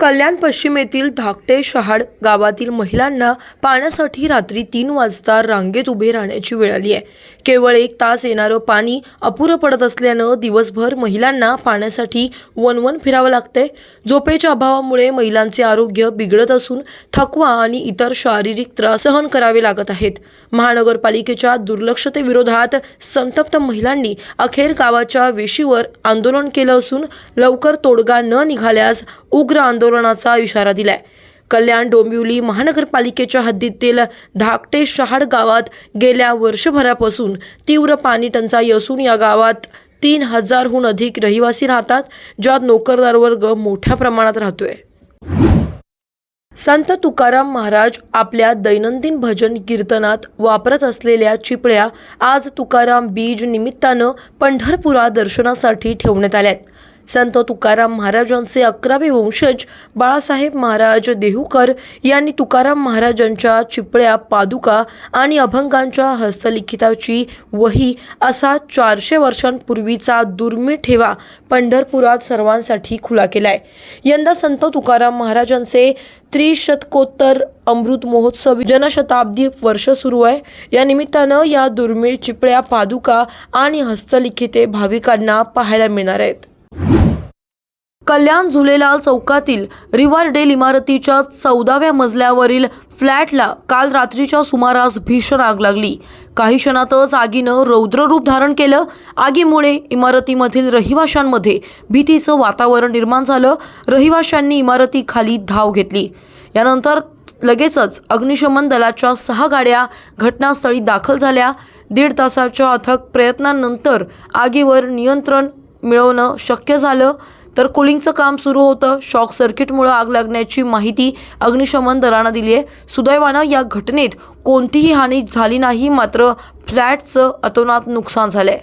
कल्याण पश्चिमेतील धाकटे शहाड गावातील महिलांना पाण्यासाठी रात्री तीन वाजता रांगेत उभे राहण्याची वेळ आली आहे. केवळ एक तास येणारं पाणी अपुरं पडत असल्यानं दिवसभर महिलांना पाण्यासाठी वनवन फिरावं लागते झोपेच्या अभावामुळे महिलांचे आरोग्य बिघडत असून थकवा आणि इतर शारीरिक त्रास सहन करावे लागत आहेत. महानगरपालिकेच्या दुर्लक्षतेविरोधात संतप्त महिलांनी अखेर गावाच्या वेशीवर आंदोलन केलं असून लवकर तोडगा न निघाल्यास उग्र आंदोलन आंदोलनाचा इशारा दिलाय. कल्याण डोंबिवली महानगरपालिकेच्या हद्दीतील धाकटे शहाड गावात गेल्या वर्षभरापासून तीव्र पाणी टंचाई असून या गावात तीन हजारहून अधिक रहिवासी राहतात ज्यात नोकरदार वर्ग मोठ्या प्रमाणात राहतोय. संत तुकाराम महाराज आपल्या दैनंदिन भजन कीर्तनात वापरत असलेल्या चिपळ्या आज तुकाराम बीज निमित्तानं पंढरपुरा दर्शनासाठी ठेवण्यात आल्यात. संत तुकाराम महाराजांचे अकरावे वंशज बाळासाहेब महाराज देहूकर यांनी तुकाराम महाराजांच्या चिपळ्या पादुका आणि अभंगांच्या हस्तलिखिताची वही असा चारशे वर्षांपूर्वीचा दुर्मिळ ठेवा पंढरपुरात सर्वांसाठी खुला केलाय. यंदा संत तुकाराम महाराजांचे त्रिशतकोत्तर अमृत महोत्सव जनशताब्दी वर्ष सुरू आहे. या निमित्तानं या दुर्मिळ चिपळ्या पादुका आणि हस्तलिखिते भाविकांना पाहायला मिळणार आहेत. कल्याण झुलेलाल चौकातील रिव्हरडेल इमारतीच्या चौदाव्या मजल्यावरील फ्लॅटला काल रात्रीच्या सुमारास भीषण आग लागली. काही क्षणातच आगीनं रौद्ररूप धारण केलं. आगीमुळे इमारतीमधील रहिवाशांमध्ये भीतीचं वातावरण निर्माण झालं. रहिवाशांनी इमारतीखाली धाव घेतली. यानंतर लगेचच अग्निशमन दलाच्या सहा गाड्या घटनास्थळी दाखल झाल्या. दीड तासाच्या अथक प्रयत्नांनंतर आगीवर नियंत्रण मिळवणं शक्य झालं. तर कुलिंगचं काम सुरू होतं. शॉक सर्किटमुळे आग लागण्याची माहिती अग्निशमन दलानं दिली आहे. सुदैवानं या घटनेत कोणतीही हानी झाली नाही मात्र फ्लॅटचं अतोनात नुकसान झालंय.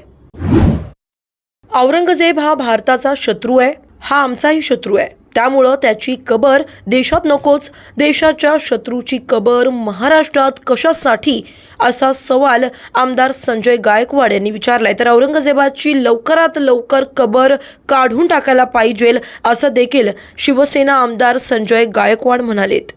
औरंगजेब हा भारताचा शत्रू आहे. हा आमचाही शत्रू आहे. त्यामुळं त्याची कबर देशात नकोच. देशाच्या शत्रूची कबर महाराष्ट्रात कशासाठी? असा सवाल आमदार संजय गायकवाड यांनी विचारलाय. तर औरंगजेबाची लवकरात लवकर कबर काढून टाकायला पाहिजे असं देखील शिवसेना आमदार संजय गायकवाड म्हणालेत.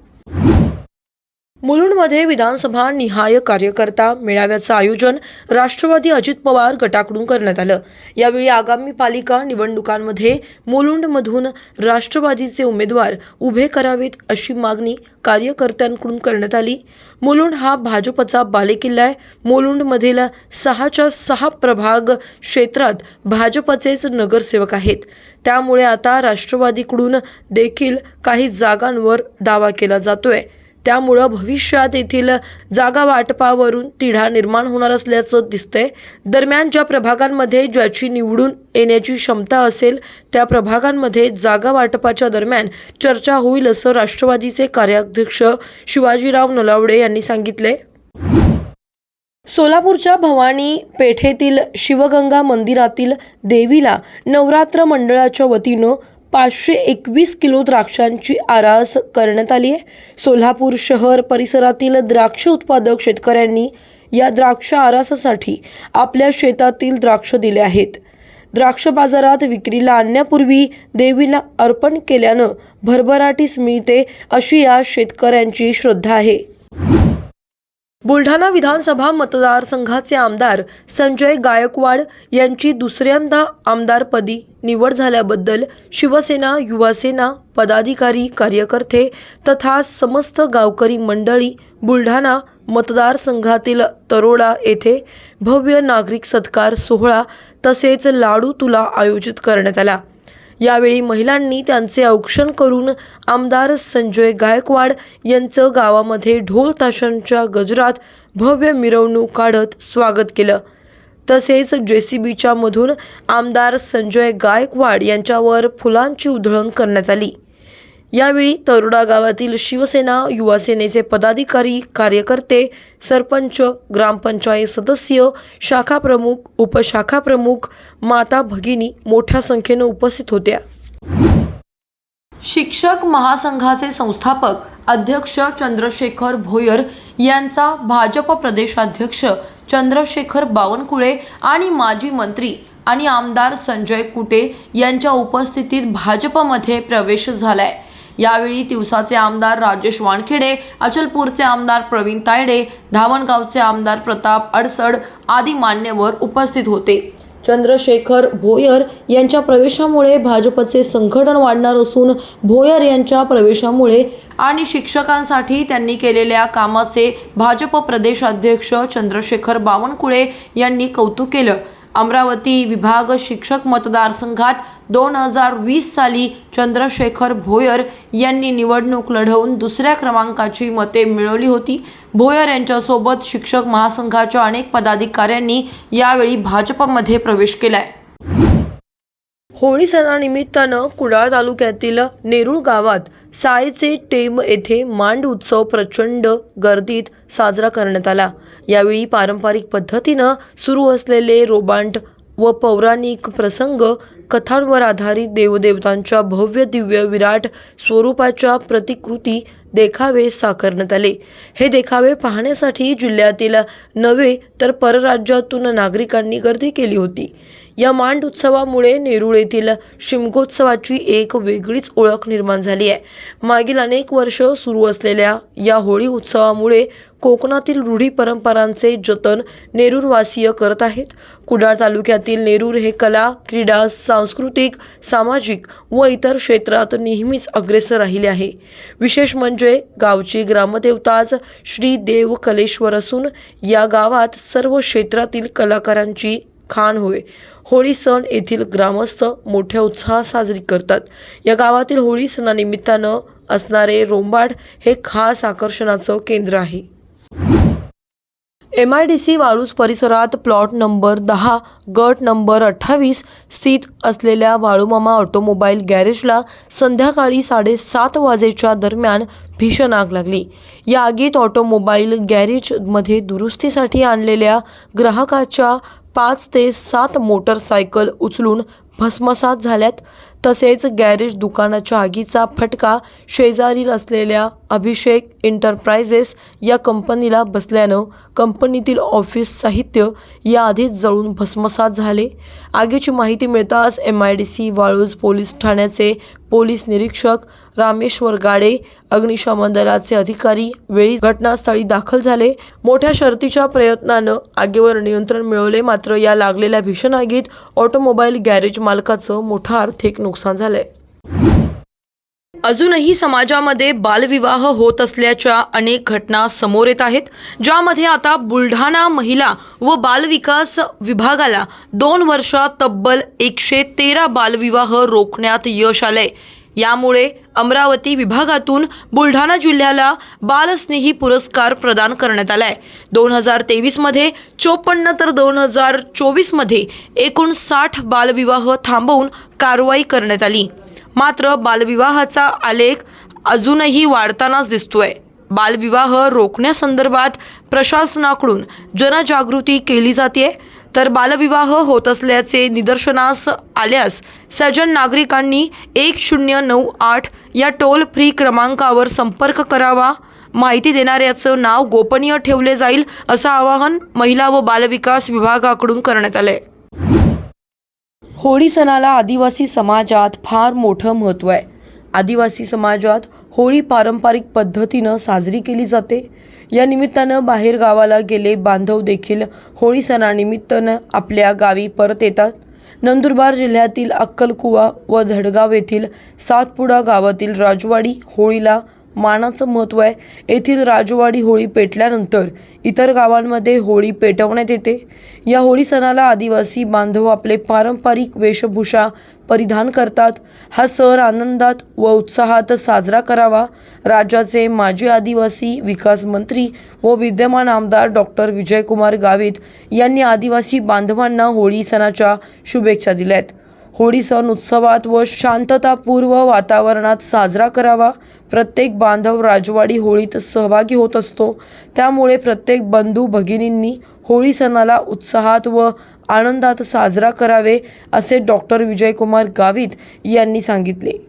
मुलुंडमध्ये विधानसभा निहाय कार्यकर्ता मेळाव्याचं आयोजन राष्ट्रवादी अजित पवार गटाकडून करण्यात आलं. यावेळी आगामी पालिका निवडणुकांमध्ये मुलुंडमधून राष्ट्रवादीचे उमेदवार उभे करावेत अशी मागणी कार्यकर्त्यांकडून करण्यात आली. मुलुंड हा भाजपचा बालेकिल्ला आहे. मुलुंडमधील सहाच्या सहा प्रभाग क्षेत्रात भाजपचेच नगरसेवक आहेत. त्यामुळे आता राष्ट्रवादीकडून देखील काही जागांवर दावा केला जातोय. त्यामुळं भविष्यात येथील जागा वाटपावरून तिढा निर्माण होणार असल्याचं दिसतंय. दरम्यान ज्या प्रभागांमध्ये ज्याची निवडून येण्याची क्षमता असेल त्या प्रभागांमध्ये जागा वाटपाच्या दरम्यान चर्चा होईल असं राष्ट्रवादीचे कार्याध्यक्ष शिवाजीराव नलावडे यांनी सांगितले सोलापूरच्या भवानी पेठेतील शिवगंगा मंदिरातील देवीला नवरात्र मंडळाच्या वतीनं पाचशे एकवीस किलो द्राक्षांची आरास करण्यात आली आहे. सोलापूर शहर परिसरातील द्राक्ष उत्पादक शेतकऱ्यांनी या द्राक्ष आरासासाठी आपल्या शेतातील द्राक्ष दिले आहेत. द्राक्ष बाजारात विक्रीला आणण्यापूर्वी देवीला अर्पण केल्यानं भरभराटीस मिळते अशी या शेतकऱ्यांची श्रद्धा आहे. बुलढाणा विधानसभा मतदारसंघाचे आमदार संजय गायकवाड यांची दुसऱ्यांदा आमदारपदी निवड झाल्याबद्दल शिवसेना युवासेना पदाधिकारी कार्यकर्ते तथा समस्त गावकरी मंडळी बुलढाणा मतदारसंघातील तरोडा येथे भव्य नागरिक सत्कार सोहळा तसेच लाडू तुला आयोजित करण्यात आला. यावेळी महिलांनी त्यांचे औक्षण करून आमदार संजय गायकवाड यांचं गावामध्ये ढोल ताशांच्या गजरात भव्य मिरवणूक काढत स्वागत केलं. तसेच जेसीबीच्या मधून आमदार संजय गायकवाड यांच्यावर फुलांची उधळण करण्यात आली. यावेळी तरुडा गावातील शिवसेना युवासेनेचे पदाधिकारी कार्यकर्ते सरपंच ग्रामपंचायत सदस्य शाखा प्रमुख उपशाखा प्रमुख माता भगिनी मोठ्या संख्येनं उपस्थित होत्या. शिक्षक महासंघाचे संस्थापक अध्यक्ष चंद्रशेखर भोयर यांचा भाजप प्रदेशाध्यक्ष चंद्रशेखर बावनकुळे आणि माजी मंत्री आणि आमदार संजय कुटे यांच्या उपस्थितीत भाजपमध्ये प्रवेश झालाय. यावेळी तिवसाचे आमदार राजेश वानखेडे अचलपूरचे आमदार प्रवीण तायडे धावणगावचे आमदार प्रताप अडसड आदी मान्यवर उपस्थित होते. चंद्रशेखर भोयर यांच्या प्रवेशामुळे भाजपचे संघटन वाढणार असून भोयर यांच्या प्रवेशामुळे आणि शिक्षकांसाठी त्यांनी केलेल्या कामाचे भाजप प्रदेशाध्यक्ष चंद्रशेखर बावनकुळे यांनी कौतुक केलं. अमरावती विभाग शिक्षक मतदारसंघात दोन हजार वीस साली चंद्रशेखर भोयर यांनी निवडणूक लढवून दुसऱ्या क्रमांकाची मते मिळवली होती. भोयर यांच्यासोबत शिक्षक महासंघाच्या अनेक पदाधिकाऱ्यांनी यावेळी भाजपमध्ये प्रवेश केलाय. होळी सणानिमित्तानं कुडाळ तालुक्यातील नेरूळ गावात सायचे टेम येथे मांड उत्सव प्रचंड गर्दीत साजरा करण्यात आला. यावेळी पारंपरिक पद्धतीनं सुरू असलेले रोबांट व पौराणिक प्रसंग कथांवर आधारित देवदेवतांच्या भव्य दिव्य विराट स्वरूपाच्या प्रतिकृती देखावे साकारण्यात आले. हे देखावे पाहण्यासाठी जिल्ह्यातील नव्हे तर परराज्यातून नागरिकांनी गर्दी केली होती. या मांड उत्सवामुळे नेरूळ येथील शिमगोत्सवाची एक वेगळीच ओळख निर्माण झाली आहे. मागील अनेक वर्ष सुरू असलेल्या या होळी उत्सवामुळे कोकणातील रूढी परंपरांचे जतन नेरूरवासीय करत आहेत. कुडाळ तालुक्यातील नेरूर हे कला क्रीडा सांस्कृतिक सामाजिक व इतर क्षेत्रात नेहमीच अग्रेसर राहिले आहे. विशेष म्हणजे गावची ग्रामदेवताच श्री देव कलेश्वर असून या गावात सर्व क्षेत्रातील कलाकारांची खाण होय. होळी सण येथील ग्रामस्थ मोठ्या उत्साहात साजरी करतात. या गावातील होळी सणानिमित्तानं असणारे रोंबाड हे खास आकर्षणाचं केंद्र आहे. M I D C Waluj परिसरात प्लॉट नंबर दहा गट नंबर अठ्ठावीस स्थित असलेल्या वाळूमामा ऑटोमोबाईल गॅरेजला संध्याकाळी साडेसात वाजेच्या दरम्यान भीषण आग लागली. या आगीत ऑटोमोबाईल गॅरेजमध्ये दुरुस्तीसाठी आणलेल्या ग्राहकाच्या पाच ते सात मोटरसायकल उचलून भस्मसात झाल्यात. तसेच गॅरेज दुकानाच्या आगीचा फटका शेजारील असलेल्या अभिषेक इंटरप्राइजेस या कंपनीला बसल्यानं कंपनीतील ऑफिस साहित्य याआधीच जळून भस्मसात झाले. आगीची माहिती मिळताच M I D C Waluj police ठाण्याचे पोलीस निरीक्षक रामेश्वर गाडे अग्निशमन दलाचे अधिकारी वेळी घटनास्थळी दाखल झाले. मोठ्या शर्तीच्या प्रयत्नानं आगीवर नियंत्रण मिळवले मात्र या लागलेल्या भीषण आगीत ऑटोमोबाईल गॅरेज मालकाचं मोठं आर्थिक नुकसान झालंय. अजूनही समाजामध्ये बालविवाह होत असल्याच्या अनेक घटना समोर येत आहेत ज्यामध्ये आता बुलढाणा महिला व बालविकास विभागाला दोन वर्षात तब्बल एकशे तेरा बालविवाह रोखण्यात यश आलंय. यामुळे अमरावती विभागातून बुलढाणा जिल्ह्याला बालस्नेही पुरस्कार प्रदान करण्यात आलाय. दोन हजार तेवीसमध्ये चोपन्न तर दोन हजार चोवीसमध्ये एकूण साठ बालविवाह थांबवून कारवाई करण्यात आली. मात्र बालविवाहाचा आलेख अजूनही वाढतानाच दिसतोय. बालविवाह रोखण्यासंदर्भात प्रशासनाकडून जनजागृती केली जाते तर बालविवाह होत असल्याचे निदर्शनास आल्यास सजन नागरिकांनी एक शून्य नऊ आठ या टोल फ्री क्रमांकावर संपर्क करावा. माहिती देणाऱ्याचं नाव गोपनीय ठेवले जाईल असं आवाहन महिला व बालविकास विभागाकडून करण्यात आलंय. होळी सणाला आदिवासी समाजात फार मोठं महत्त्व आहे. आदिवासी समाजात होळी पारंपरिक पद्धतीनं साजरी केली जाते. या निमित्तानं बाहेर गावाला गेले बांधव देखील होळी सणानिमित्तानं आपल्या गावी परत येतात. नंदुरबार जिल्ह्यातील अक्कलकुवा व धडगाव येथील सातपुडा गावातील राजवाडी होळीला मानाचं महत्त्व आहे. येथील राजवाडी होळी पेटल्यानंतर इतर गावांमध्ये होळी पेटवण्यात येते. या होळी सणाला आदिवासी बांधव आपले पारंपरिक वेशभूषा परिधान करतात. हा सण आनंदात व उत्साहात साजरा करावा. राज्याचे माजी आदिवासी विकास मंत्री व विद्यमान आमदार डॉक्टर विजयकुमार गावित यांनी आदिवासी बांधवांना होळी सणाच्या शुभेच्छा दिल्या आहेत होळी सण उत्सवात व शांततापूर्व वातावरणात साजरा करावा. प्रत्येक बांधव राजवाडी होळीत सहभागी होत असतो. त्यामुळे प्रत्येक बंधू भगिनींनी होळी सणाला उत्साहात व आनंदात साजरा करावे असे डॉक्टर विजयकुमार गावित यांनी सांगितले.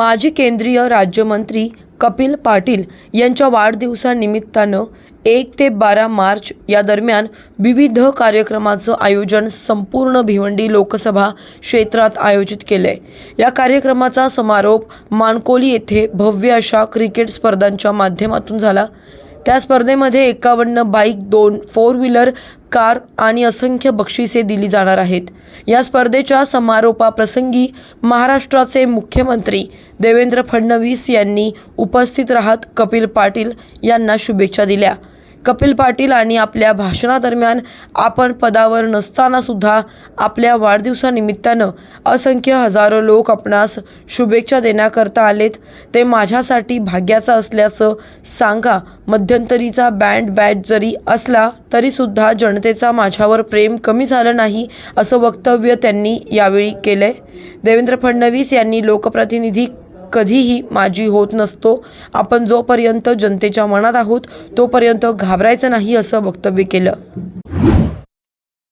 माजी केंद्रीय राज्यमंत्री कपिल पाटील यांच्या वाढदिवसानिमित्तानं एक ते बारा मार्च या दरम्यान विविध कार्यक्रमाचं आयोजन संपूर्ण भिवंडी लोकसभा क्षेत्रात आयोजित केलंय. या कार्यक्रमाचा समारोप मानकोली येथे भव्य अशा क्रिकेट स्पर्धांच्या माध्यमातून झाला. त्या स्पर्धेमध्ये एकावन्न बाईक दोन फोर व्हीलर कार आणि असंख्य बक्षिसे दिली जाणार आहेत. या स्पर्धेच्या समारोपाप्रसंगी महाराष्ट्राचे मुख्यमंत्री देवेंद्र फडणवीस यांनी उपस्थित राहत कपिल पाटील यांना शुभेच्छा दिल्या. कपिल पाटील आणि आपल्या भाषणादरम्यान आपण पदावर नसताना सुद्धा आपल्या वाढदिवसानिमित्तानं असंख्य हजारो लोक आपणास शुभेच्छा देण्याकरता आलेत. ते माझ्यासाठी भाग्याचं असल्याचं सांगा. मध्यंतरीचा बँड बॅच जरी असला तरीसुद्धा जनतेचा माझ्यावर प्रेम कमी झालं नाही असं वक्तव्य त्यांनी यावेळी केलंय. देवेंद्र फडणवीस यांनी लोकप्रतिनिधी कधीही माझी होत नसतो. आपण जोपर्यंत जनतेच्या मनात आहोत तोपर्यंत घाबरायचं नाही असं वक्तव्य केलं.